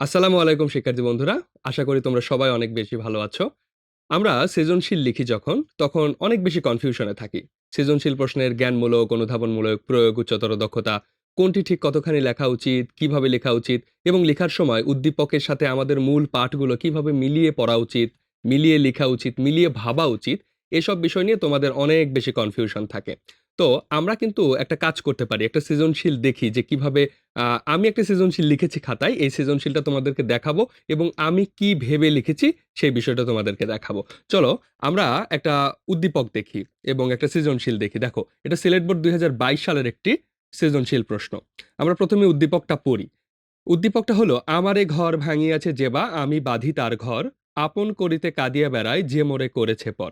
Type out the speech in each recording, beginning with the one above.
আসসালামু আলাইকুম শিক্ষার্থী বন্ধুরা। আশা করি তোমরা সবাই অনেক বেশি ভালো আছো। আমরা সৃজনশীল লিখি যখন, তখন অনেক বেশি কনফিউশনে থাকি। সৃজনশীল প্রশ্নের জ্ঞানমূলক, অনুধাবনমূলক, প্রয়োগ, উচ্চতর দক্ষতা, কোনটি ঠিক কতখানি লেখা উচিত, কীভাবে লেখা উচিত এবং লেখার সময় উদ্দীপকের সাথে আমাদের মূল পাঠগুলো কীভাবে মিলিয়ে পড়া উচিত, মিলিয়ে লেখা উচিত, মিলিয়ে ভাবা উচিত, এসব বিষয় নিয়ে তোমাদের অনেক বেশি কনফিউশন থাকে। তো আমরা কিন্তু একটা কাজ করতে পারি। একটা সৃজনশীল দেখি যে কীভাবে আমি একটা সৃজনশীল লিখেছি খাতায়। এই সৃজনশীলটা তোমাদেরকে দেখাবো এবং আমি কি ভেবে লিখেছি সেই বিষয়টা তোমাদেরকে দেখাবো। চলো আমরা একটা উদ্দীপক দেখি এবং একটা সৃজনশীল দেখি। দেখো এটা সিলেট বোর্ড ২০২২ সালের একটি সৃজনশীল প্রশ্ন। আমরা প্রথমে উদ্দীপকটা পড়ি। উদ্দীপকটা হলো, "আমারে ঘর ভাঙিয়াছে যেবা আমি বাঁধি তার ঘর, আপন করিতে কাঁদিয়া বেড়ায় যে মোরে করেছে পর।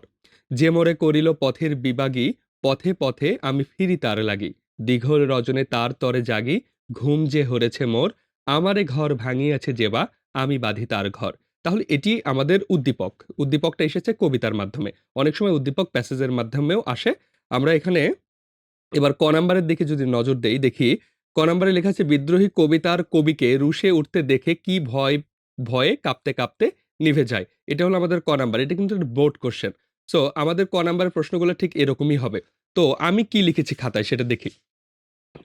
যে মোরে করিল পথের বিবাগী, পথে, পথে আমি ফিরি তার লাগি। দীঘল রজনে তার তরে জাগি, ঘুম যে হরেছে মোর, আমারে ঘর ভাঙিয়াছে যেবা আমি বাঁধি তার ঘর।" তাহলে এটি আমাদের উদ্দীপক। উদ্দীপকটা এসেছে কবিতার মাধ্যমে। অনেক সময় উদ্দীপক প্যাসেজের মাধ্যমেও আসে। আমরা এখানে এবার ক নাম্বারের দিকে যদি নজর দেই, দেখি ক নাম্বারে লেখা আছে, "বিদ্রোহী কবিতার কবিকে রুশে উঠতে দেখে কি ভয় ভয়ে কাঁপতে, কাঁপতে নিভে যায়।" এটা হলো আমাদের ক নাম্বার। এটা কিন্তু বোর্ড কোয়েশ্চেন। সো আমাদের ক নাম্বারের প্রশ্নগুলো ঠিক এরকমই হবে। তো আমি কি লিখেছি খাতায় সেটা দেখি।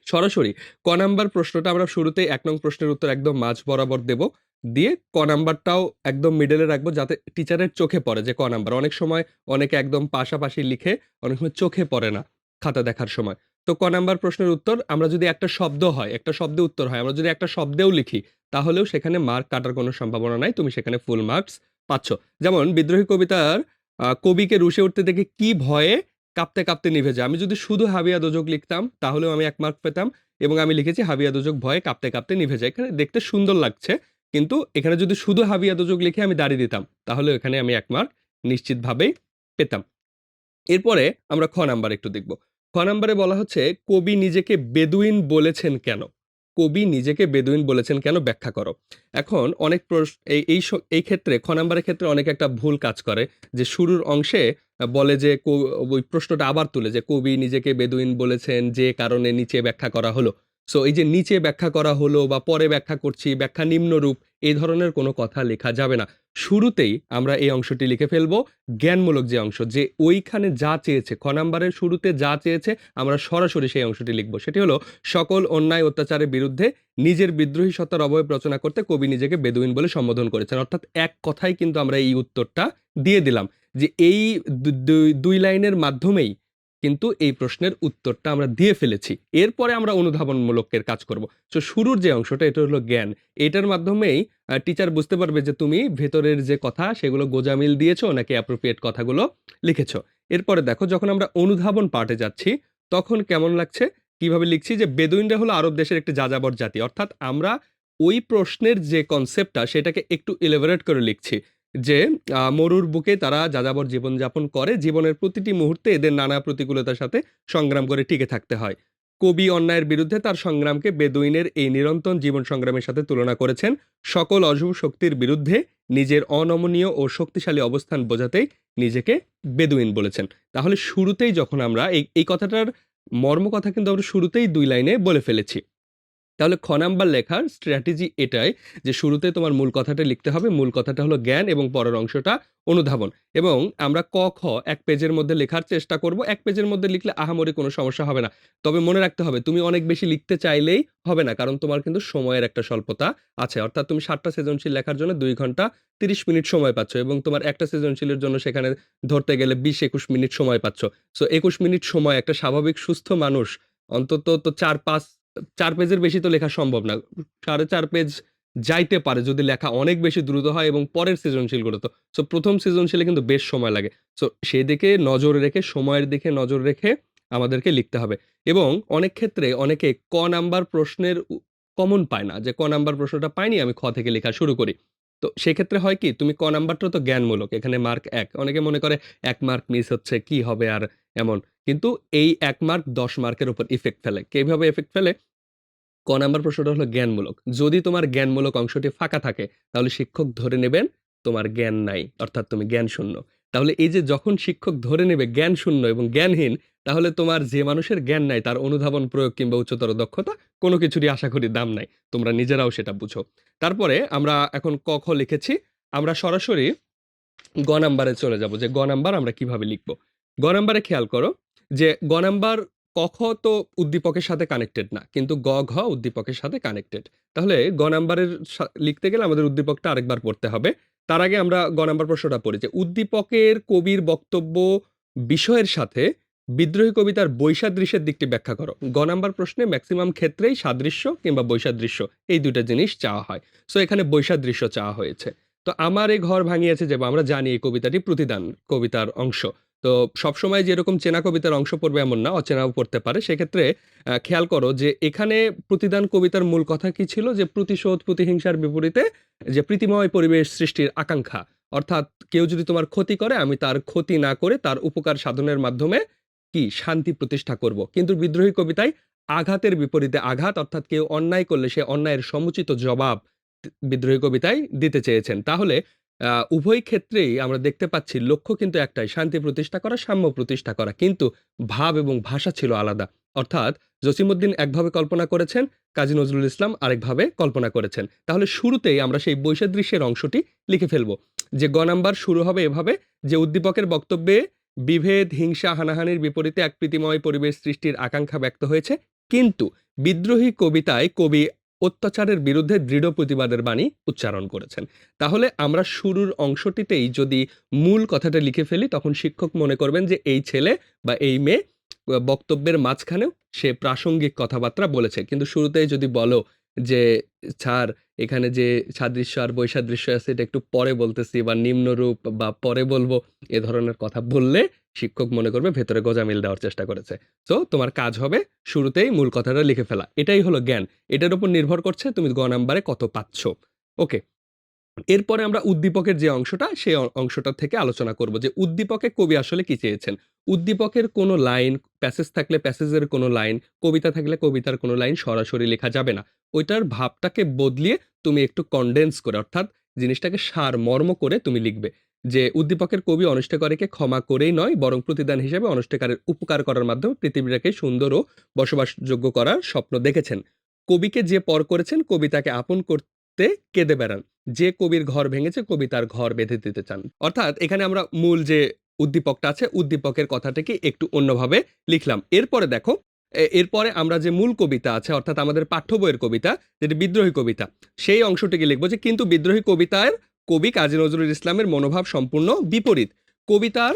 সরাসরি ক নাম্বার প্রশ্নটা আমরা শুরুতেই এক নং প্রশ্নের উত্তর একদম মাঝ বরাবর দেব। দিয়ে ক নাম্বারটাও একদম মিডলে রাখব যাতে টিচারের চোখে পড়ে যে ক নাম্বার। অনেক সময় অনেকে একদম পাশাপাশি লিখে, অনেক সময় চোখে পড়ে না খাতা দেখার সময়। তো ক নাম্বার প্রশ্নের উত্তর আমরা যদি একটা শব্দ হয়, একটা শব্দে উত্তর হয়, আমরা যদি একটা শব্দেও লিখি, তাহলেও সেখানে মার্ক কাটার কোনো সম্ভাবনা নাই। তুমি সেখানে ফুল মার্কস পাচ্ছ। যেমন বিদ্রোহী কবিতার কবিকে রুশে উঠতে দেখে কি ভয়ে কাঁপতে, কাঁপতে নিভে যায়। আমি যদি শুধু হাবিয়া দোজক লিখতাম তাহলেও আমি ১ মার্ক পেতাম এবং আমি লিখেছি হাবিয়া দোজক ভয়ে কাঁপতে, কাঁপতে নিভে যায়। এখানে দেখতে সুন্দর লাগছে। কিন্তু এখানে যদি শুধু হাবিয়া দোজক লিখে আমি দাঁড়িয়ে দিতাম, তাহলে এখানে আমি ১ মার্ক নিশ্চিতভাবেই পেতাম। এরপরে আমরা খ নাম্বার একটু দেখব। খ নাম্বারে বলা হচ্ছে, "কবি নিজেকে বেদুইন বলেছেন কেন? কবি নিজেকে বেদুইন বলেছেন কেন ব্যাখ্যা করো।" এখন অনেক এই এই ক্ষেত্রে খ নাম্বারের ক্ষেত্রে অনেক একটা ভুল কাজ করে যে শুরুর অংশে বলে যে ওই প্রশ্নটা আবার তুলে যে, "কবি নিজেকে বেদুইন বলেছেন যে কারণে নিচে ব্যাখ্যা করা হলো।" সো এই যে নিচে ব্যাখ্যা করা হলো বা পরে ব্যাখ্যা করছি, ব্যাখ্যা নিম্নরূপ এই ধরনের কোনো কথা লেখা যাবে না। শুরুতেই আমরা এই অংশটি লিখে ফেলব জ্ঞানমূলক যে অংশ যে ওইখানে যা চেয়েছে খ নাম্বারের শুরুতে যা চেয়েছে আমরা সরাসরি সেই অংশটি লিখব সেটি হলো, "সকল অন্যায় অত্যাচারের বিরুদ্ধে নিজের বিদ্রোহী সত্তার অবয়ব রচনা করতে কবি নিজেকে বেদুইন বলে সম্বোধন করেছেন।" অর্থাৎ এক কথাই কিন্তু আমরা এই উত্তরটা দিয়ে দিলাম যে এই দুই লাইনের মাধ্যমেই কিন্তু এই প্রশ্নের উত্তরটা আমরা দিয়ে ফেলেছি। এরপরে আমরা অনুধাবনমূলকের কাজ করব। সো শুরুর যে অংশটা এটা হলো জ্ঞান। এটার মাধ্যমেই টিচার বুঝতে পারবে যে তুমি ভেতরের যে কথা সেগুলো গোজামিল দিয়েছ নাকি অ্যাপ্রোপ্রিয়েট কথাগুলো লিখেছ। এরপরে দেখো যখন আমরা অনুধাবন পার্টে যাচ্ছি, তখন কেমন লাগছে? কীভাবে লিখছি যে বেদুইনরা হলো আরব দেশের একটি যাযাবর জাতি। অর্থাৎ আমরা ওই প্রশ্নের যে কনসেপ্টটা সেটাকে একটু এলাবোরেট করে লিখছি। যে মরুর বুকে তারা যাযাবর জীবনযাপন করে। জীবনের প্রতিটি মুহূর্তে এদের নানা প্রতিকূলতার সাথে সংগ্রাম করে টিকে থাকতে হয়। কবি অন্যায়ের বিরুদ্ধে তার সংগ্রামকে বেদুইনের এই নিরন্তর জীবন সংগ্রামের সাথে তুলনা করেছেন। সকল অশুভ শক্তির বিরুদ্ধে নিজের অনমনীয় ও শক্তিশালী অবস্থান বোঝাতেই নিজেকে বেদুইন বলেছেন। তাহলে শুরুতেই যখন আমরা এই এই কথাটার মর্ম কথা কিন্তু আমরা শুরুতেই দুই লাইনে বলে ফেলেছি। তাহলে খ নাম্বার লেখার স্ট্র্যাটেজি এটাই যে শুরুতে তোমার মূল কথাটা লিখতে হবে। মূল কথাটা হলো জ্ঞান এবং পরের অংশটা অনুধাবন। এবং আমরা ক, খ এক পেজের মধ্যে লেখার চেষ্টা করব। এক পেজের মধ্যে লিখলে আহামরি কোনো সমস্যা হবে না। তবে মনে রাখতে হবে তুমি অনেক বেশি লিখতে চাইলেই হবে না। কারণ তোমার কিন্তু সময়ের একটা স্বল্পতা আছে। অর্থাৎ তুমি ৭ টা সৃজনশীল লেখার জন্য দুই ঘণ্টা ৩০ মিনিট সময় পাচ্ছ এবং তোমার একটা সৃজনশীলের জন্য সেখানে ধরতে গেলে ২০-২১ মিনিট সময় পাচ্ছ। সো ২১ মিনিট সময় একটা স্বাভাবিক সুস্থ মানুষ অন্তত তো ৪-৫ ৪ পেজের বেশি তো লেখা সম্ভব না। ৪.৫ পেজ যাইতে পারে যদি লেখা অনেক বেশি দ্রুত হয় এবং পরের সৃজনশীলগুলো তো। সো প্রথম সৃজনশীলে কিন্তু বেশ সময় লাগে। সো সেদিকে নজর রেখে, সময়ের দিকে নজর রেখে আমাদেরকে লিখতে হবে। এবং অনেক ক্ষেত্রে অনেকে ক নাম্বার প্রশ্নের কমন পায় না। যে ক নাম্বার প্রশ্নটা পাইনি, আমি খ থেকে লেখা শুরু করি। তো সেক্ষেত্রে হয় কি, তুমি ক নাম্বারটা তো জ্ঞানমূলক। এখানে মার্ক এক অনেকে মনে করে এক মার্ক মিস হচ্ছে, কি হবে আর এমন। কিন্তু এই এক মার্ক ১০ মার্কের উপর ইফেক্ট ফেলে। কীভাবে এফেক্ট ফেলে? ক নাম্বার প্রশ্নটা হলো জ্ঞানমূলক। যদি তোমার জ্ঞানমূলক অংশটি ফাঁকা থাকে, তাহলে শিক্ষক ধরে নেবেন তোমার জ্ঞান নাই। অর্থাৎ তুমি জ্ঞানশূন্য। তাহলে এই যে যখন শিক্ষক ধরে নেবে জ্ঞান শূন্য এবং জ্ঞানহীন, তাহলে তোমার যে মানুষের জ্ঞান নাই, তার অনুধাবন, প্রয়োগ কিংবা উচ্চতর দক্ষতা কোনো কিছুরই আশা করি দাম নাই। তোমরা নিজেরাও সেটা বুঝো। তারপরে আমরা এখন ক, খ লিখেছি। আমরা সরাসরি গ নাম্বারে চলে যাব যে গ নাম্বার আমরা কীভাবে লিখব। গ নাম্বারে খেয়াল করো যে গ নাম্বার ক, খ তো উদ্দীপকের সাথে কানেক্টেড না, কিন্তু গ, ঘ উদ্দীপকের সাথে কানেক্টেড তাহলে গ নাম্বারের লিখতে গেলে আমাদের উদ্দীপকটা আরেকবার পড়তে হবে। তার আগে আমরা গ নাম্বার প্রশ্নটা পড়ি যে, উদ্দীপকের কবির বক্তব্য বিষয়ের সাথে বিদ্রোহী কবিতার বৈসাদৃশ্যের দিকটি ব্যাখ্যা করো। গ নাম্বার প্রশ্নে ম্যাক্সিমাম ক্ষেত্রেই সাদৃশ্য কিংবা বৈসাদৃশ্য এই দুটো জিনিস চাওয়া হয়। সো, এখানে বৈসাদৃশ্য চাওয়া হয়েছে। তো আমার এই ঘর ভাঙিয়েছে যে আমরা জানি এই কবিতাটি প্রতিদান কবিতার অংশ। তো সবসময় যেরকম চেনা কবিতার অংশ পড়বে এমন না, অচেনাও পড়তে পারে। সেক্ষেত্রে খেয়াল করো যে এখানে প্রতিদান কবিতার মূল কথা কি ছিল? যে প্রতিশোধ, প্রতিহিংসার বিপরীতে, যে প্রীতিময় পরিবেশ সৃষ্টির আকাঙ্ক্ষা। অর্থাৎ কেউ যদি তোমার ক্ষতি করে, আমি তার ক্ষতি না করে তার উপকার সাধনের মাধ্যমে কি? শান্তি প্রতিষ্ঠা করব। কিন্তু বিদ্রোহী কবিতায় আঘাতের বিপরীতে আঘাত, অর্থাৎ কেউ অন্যায় করলে সে অন্যায়ের সমুচিত জবাব বিদ্রোহী কবিতায় দিতে চেয়েছেন। তাহলে উভয় ক্ষেত্রেই আমরা দেখতে পাচ্ছি লক্ষ্য কিন্তু একটাই, শান্তি প্রতিষ্ঠা করা, সাম্য প্রতিষ্ঠা করা। কিন্তু ভাব এবং ভাষা ছিল আলাদা। অর্থাৎ জসিমউদ্দিন একভাবে কল্পনা করেছেন, কাজী নজরুল ইসলাম আরেকভাবে কল্পনা করেছেন। তাহলে শুরুতেই আমরা সেই বৈসাদৃশ্যের অংশটি লিখে ফেলব। যে গ নাম্বার শুরু হবে এভাবে, যে উদ্দীপকের বক্তব্যে বিভেদ, হিংসা, হানাহানির বিপরীতে এক প্রীতিময় পরিবেশ সৃষ্টির আকাঙ্ক্ষা ব্যক্ত হয়েছে। কিন্তু বিদ্রোহী কবিতায় কবি অত্যাচারের বিরুদ্ধে দৃঢ় প্রতিবাদের বাণী উচ্চারণ করেছেন। তাহলে আমরা শুরুর অংশটিতেই যদি মূল কথাটা লিখে ফেলি, তখন শিক্ষক মনে করবেন যে এই ছেলে বা এই মেয়ে বক্তব্যের মাঝখানেও সে প্রাসঙ্গিক কথাবার্তা বলেছে। কিন্তু শুরুতেই যদি বলো যে, স্যার, এখানে যে সাদৃশ্য আর বৈসাদৃশ্য আছে, এটা একটু পরে বলতেছি বা নিম্নরূপ বা পরে বলব, এ ধরনের কথা বললে শিক্ষক মনে করবে ভেতরে গোজামিল দেওয়ার চেষ্টা করেছে। তো তোমার কাজ হবে শুরুতেই মূল কথাটা লিখে ফেলা। এটাই হলো জ্ঞান। এটার উপর নির্ভর করছে তুমি গ নাম্বারে কত পাচ্ছ। ওকে এরপরে আমরা উদ্দীপকের যে অংশটা সেই অংশটা থেকে আলোচনা করব যে উদ্দীপকে কবি আসলে কি চেয়েছেন? উদ্দীপকের কোনো লাইন, প্যাসেজ থাকলে প্যাসেজের কোনো লাইন, কবিতা থাকলে কবিতার কোনো লাইন সরাসরি লেখা যাবে না। ওইটার ভাবটাকে বদলিয়ে তুমি একটু কনডেন্স করে, অর্থাৎ জিনিসটাকে সার মর্ম করে তুমি লিখবে। যে উদ্দীপকের কবি অনিষ্টকারীকে ক্ষমা করেই নয়, বরং প্রতিদান হিসেবে অনিষ্টকারের উপকার করার মাধ্যমে পৃথিবীটাকে সুন্দর ও বসবাসযোগ্য করার স্বপ্ন দেখেছেন। কবিকে যে পর করেছেন, কবি তাকে আপন করতে কেঁদে বেড়ান। যে কবির ঘর ভেঙেছে, কবি তার ঘর বেঁধে দিতে চান। অর্থাৎ এখানে আমরা মূল যে উদ্দীপকটা আছে, উদ্দীপকের কথাটাকে একটু অন্যভাবে লিখলাম। এরপরে দেখো এরপরে আমরা যে মূল কবিতা আছে, অর্থাৎ আমাদের পাঠ্য বইয়ের কবিতা, যেটি বিদ্রোহী কবিতা, সেই অংশটিকে লিখব যে, কিন্তু বিদ্রোহী কবিতার কবি কাজী নজরুল ইসলামের মনোভাব সম্পূর্ণ বিপরীত। কবিতার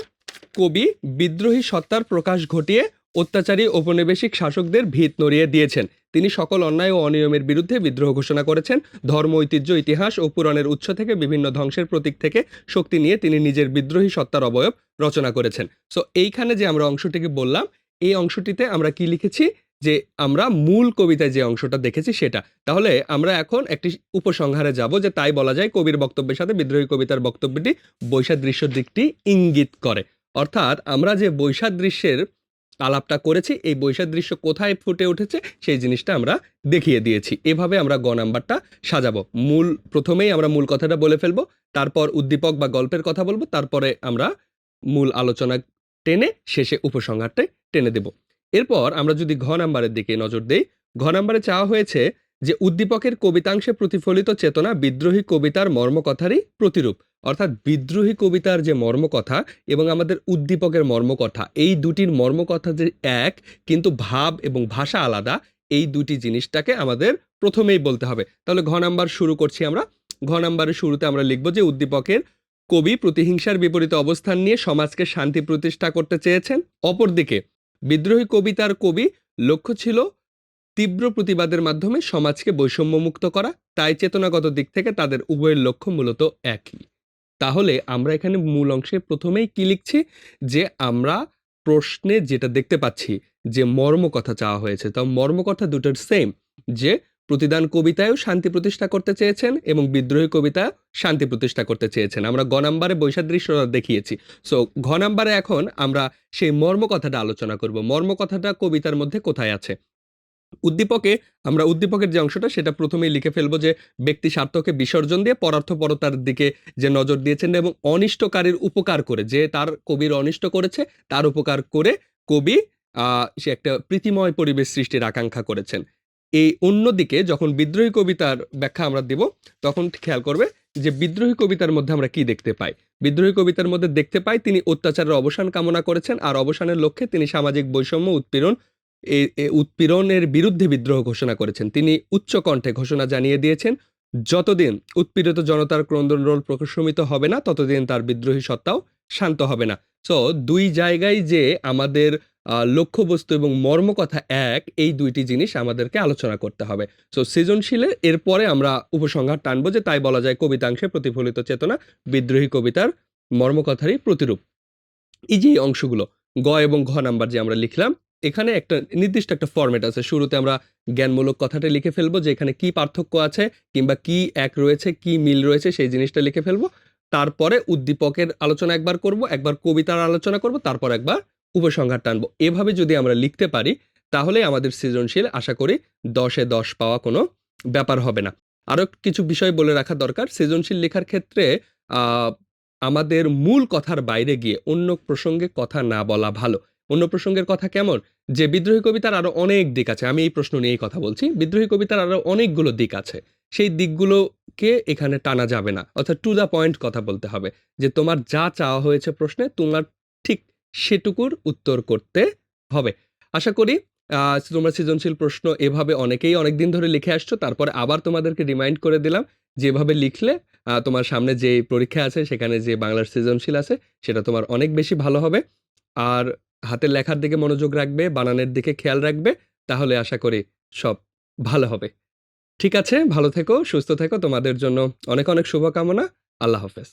কবি বিদ্রোহী সত্তার প্রকাশ ঘটিয়ে অত্যাচারী ঔপনিবেশিক শাসকদের ভিত নড়িয়ে দিয়েছেন। তিনি সকল অন্যায় ও অনিয়মের বিরুদ্ধে বিদ্রোহ ঘোষণা করেছেন। ধর্ম, ঐতিহ্য, ইতিহাস ও পুরাণের উৎস থেকে বিভিন্ন ধ্বংসের প্রতীক থেকে শক্তি নিয়ে তিনি নিজের বিদ্রোহী সত্তার অবয়ব রচনা করেছেন। সো এইখানে যে আমরা অংশটিকে বললাম, এই অংশটিতে আমরা কি লিখেছি? যে আমরা মূল কবিতায় যে অংশটা দেখেছি সেটা। তাহলে আমরা এখন একটি উপসংহারে যাব যে তাই বলা যায় কবির বক্তব্যের সাথে বিদ্রোহী কবিতার বক্তব্যটি বৈসাদৃশ্য দিকটি ইঙ্গিত করে। অর্থাৎ আমরা যে বৈসাদৃশ্যের আলাপটা করেছি, এই বৈসাদৃশ্য কোথায় ফুটে উঠেছে সেই জিনিসটা আমরা দেখিয়ে দিয়েছি। এভাবে আমরা গ নাম্বারটা সাজাবো। মূল প্রথমেই আমরা মূল কথাটা বলে ফেলব, তারপর উদ্দীপক বা গল্পের কথা বলব, তারপরে আমরা মূল আলোচনা টেনে শেষে উপসংহারটা টেনে দেব। এরপর আমরা যদি ঘ নাম্বারের দিকে নজর দেই, ঘ নাম্বারে চাওয়া হয়েছে যে উদ্দীপকের কবিতাংশে প্রতিফলিত চেতনা বিদ্রোহী কবিতার মর্মকথারই প্রতিরূপ। অর্থাৎ বিদ্রোহী কবিতার যে মর্মকথা এবং আমাদের উদ্দীপকের মর্মকথা, এই দুটির মর্মকথা যে এক, কিন্তু ভাব এবং ভাষা আলাদা, এই দুটি জিনিসটাকে আমাদের প্রথমেই বলতে হবে। তাহলে ঘ নাম্বার শুরু করছি আমরা। ঘ নাম্বারের শুরুতে আমরা লিখব যে উদ্দীপকের কবি প্রতিহিংসার বিপরীত অবস্থান নিয়ে সমাজকে শান্তি প্রতিষ্ঠা করতে চেয়েছেন। অপরদিকে বিদ্রোহী কবিতার কবি লক্ষ্য ছিল তীব্র প্রতিবাদের মাধ্যমে সমাজকে বৈষম্যমুক্ত করা, তাই চেতনাগত দিক থেকে তাদের উভয়ের লক্ষ্য মূলত একই। তাহলে আমরা এখানে মূল অংশে প্রথমেই কি লিখছি? যে আমরা প্রশ্নে যেটা দেখতে পাচ্ছি যে মর্মকথা চাওয়া হয়েছে, তা মর্মকথা দুটোর সেম যে প্রতিদান কবিতায়ও শান্তি প্রতিষ্ঠা করতে চেয়েছেন এবং বিদ্রোহী কবিতা শান্তি প্রতিষ্ঠা করতে চেয়েছেন। আমরা গ নাম্বারে বৈসাদৃশ্য দেখিয়েছি। সো ঘ এখন আমরা সেই মর্মকথাটা আলোচনা করব। মর্মকথাটা কবিতার মধ্যে কোথায় আছে? উদ্দীপকে, আমরা উদ্দীপকের যে অংশটা সেটা প্রথমেই লিখে ফেলব যে, ব্যক্তি স্বার্থকে বিসর্জন দিয়ে পরার্থপরতার দিকে যে নজর দিয়েছেন এবং অনিষ্টকারীর উপকার করে, যে তার কবির অনিষ্ট করেছে, তার উপকার করে কবি সে একটা প্রীতিময় পরিবেশ সৃষ্টির আকাঙ্ক্ষা করেছেন। এই অন্যদিকে যখন বিদ্রোহী কবিতার ব্যাখ্যা আমরা দিব, তখন খেয়াল করবে যে বিদ্রোহী কবিতার মধ্যে আমরা কি দেখতে পাই? বিদ্রোহী কবিতার মধ্যে দেখতে পাই তিনি অত্যাচারের অবসান কামনা করেছেন আর অবসানের লক্ষ্যে তিনি সামাজিক বৈষম্য, উৎপীড়ন এ এ উৎপীড়নের বিরুদ্ধে বিদ্রোহ ঘোষণা করেছেন। তিনি উচ্চ কণ্ঠে ঘোষণা জানিয়ে দিয়েছেন, যতদিন উৎপীড়িত জনতার ক্রন্দন রোল প্রশমিত হবে না, ততদিন তার বিদ্রোহী সত্তাও শান্ত হবে না। সো দুই জায়গায় যে আমাদের লক্ষ্যবস্তু এবং মর্মকথা এক, এই দুইটি জিনিস আমাদেরকে আলোচনা করতে হবে। সো সৃজনশীলে এরপরে আমরা উপসংহার টানবো যে তাই বলা যায় কবিতাংশে প্রতিফলিত চেতনা বিদ্রোহী কবিতার মর্মকথারই প্রতিরূপ। এই যে অংশগুলো গ এবং ঘ নাম্বার যে আমরা লিখলাম, এখানে একটা নির্দিষ্ট একটা ফরমেট আছে। শুরুতে আমরা জ্ঞানমূলক কথাটা লিখে ফেলব যে এখানে কি পার্থক্য আছে কিংবা কি এক রয়েছে, কি মিল রয়েছে সেই জিনিসটা লিখে ফেলব। তারপরে উদ্দীপকের আলোচনা একবার করব, একবার কবিতার আলোচনা করব, তারপর একবার উপসংহার টানব এভাবে যদি আমরা লিখতে পারি, তাহলে আমাদের সৃজনশীল আশা করি দশে দশ পাওয়া কোনো ব্যাপার হবে না। আরও কিছু বিষয় বলে রাখা দরকার। সৃজনশীল লেখার ক্ষেত্রে আমাদের মূল কথার বাইরে গিয়ে অন্য প্রসঙ্গে কথা না বলা ভালো। অন্য প্রসঙ্গের কথা কেমন? যে বিদ্রোহী কবিতার আরও অনেক দিক আছে। আমি এই প্রশ্ন নিয়েই কথা বলছি। বিদ্রোহী কবিতার আরও অনেকগুলো দিক আছে। সেই দিকগুলোকে এখানে টানা যাবে না। অর্থাৎ টু দ্য পয়েন্ট কথা বলতে হবে। যে তোমার যা চাওয়া হয়েছে প্রশ্নে তোমার সেটুকুর উত্তর করতে হবে। আশা করি তোমরা সৃজনশীল প্রশ্ন এভাবে অনেকেই অনেকদিন ধরে লিখে আসছো। তারপর আবার তোমাদেরকে রিমাইন্ড করে দিলাম যেভাবে লিখলে তোমার সামনে যে পরীক্ষা আছে সেখানে যে বাংলার সৃজনশীল আছে সেটা তোমার অনেক বেশি ভালো হবে। আর হাতের লেখার দিকে মনোযোগ রাখবে, বানানের দিকে খেয়াল রাখবে। তাহলে আশা করি সব ভালো হবে। ঠিক আছে, ভালো থেকো, সুস্থ থেকো। তোমাদের জন্য অনেক, অনেক শুভকামনা। আল্লাহ হাফেজ।